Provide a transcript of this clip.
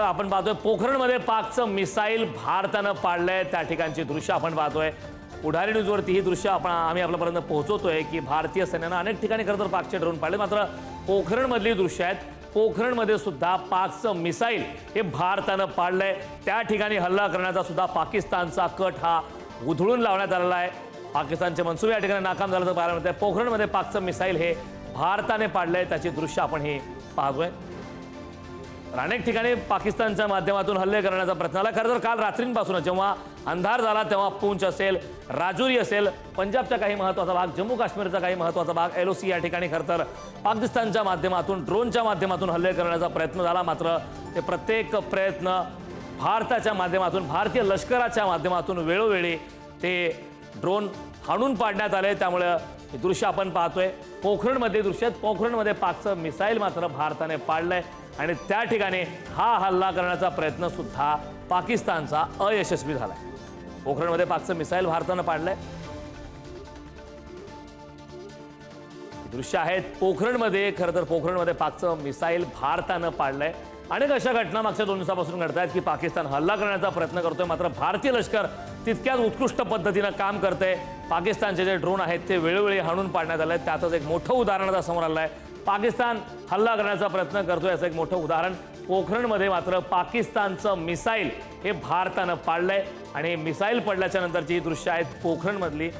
आपण पाहतोय पोखरणमध्ये पाकचं मिसाईल भारतानं पाडलंय. त्या ठिकाणची दृश्य आपण पाहतोय. पुढारी न्यूजवरती ही दृश्य आपण आम्ही आपल्यापर्यंत पोहोचवतोय की भारतीय सैन्यानं अनेक ठिकाणी खरं तर पाकचे ड्रोन पाडले. मात्र पोखरणमधली दृश्य आहेत. पोखरणमध्ये सुद्धा पाकचं मिसाईल हे भारतानं पाडलंय. त्या ठिकाणी हल्ला करण्याचा सुद्धा पाकिस्तानचा कट हा उधळून लावण्यात आलेला आहे. पाकिस्तानचे मनसुबे या ठिकाणी नाकाम झाल्याचं पाहायला मिळतंय. पोखरणमध्ये पाकचं मिसाईल हे भारताने पाडलंय. त्याची दृश्य आपण हे पाहतोय. अनेक ठिकाणी पाकिस्तानच्या माध्यमातून हल्ले करण्याचा प्रयत्न झाला. खरं तर काल रात्रींपासूनच जेव्हा अंधार झाला तेव्हा पूंछ असेल राजुरी असेल पंजाबचा काही महत्त्वाचा भाग जम्मू काश्मीरचा काही महत्त्वाचा भाग एल या ठिकाणी खरं तर पाकिस्तानच्या माध्यमातून ड्रोनच्या माध्यमातून हल्ले करण्याचा प्रयत्न झाला. मात्र ते प्रत्येक प्रयत्न भारताच्या माध्यमातून भारतीय लष्कराच्या माध्यमातून वेळोवेळी ते ड्रोन हाणून पाडण्यात आले. त्यामुळे हे दृश्य आपण पाहतोय. पोखरणमध्ये दृश्य आहेत. पोखरणमध्ये पाकचं मिसाईल मात्र भारताने पाडलंय. आणि त्या ठिकाणी हा हल्ला करण्याचा प्रयत्न सुद्धा पाकिस्तानचा अयशस्वी झालाय. पोखरणमध्ये पाकचं मिसाईल भारतानं पाडलंय. दृश्य आहेत. पोखरणमध्ये खरं तर पोखरणमध्ये पाकचं मिसाईल भारतानं पाडलंय. अनेक अशा घटना मागच्या दोन दिवसापासून घडत आहेत की पाकिस्तान हल्ला करण्याचा प्रयत्न करतोय. मात्र भारतीय लष्कर तितक्याच उत्कृष्ट पद्धतीनं काम करत आहे पाकिस्तानचे जे ड्रोन आहेत ते वेळोवेळी हाणून पाडण्यात आलं आहे त्याचंच एक मोठं उदाहरण आता समोर आलं आहे पाकिस्तान हल्ला करण्याचा प्रयत्न करतो याचं एक मोठं उदाहरण. पोखरणमध्ये मात्र पाकिस्तानचं मिसाईल हे भारतानं पाडलं आहे आणि मिसाईल पडल्याच्या नंतरची ही दृश्य आहेत पोखरणमधली.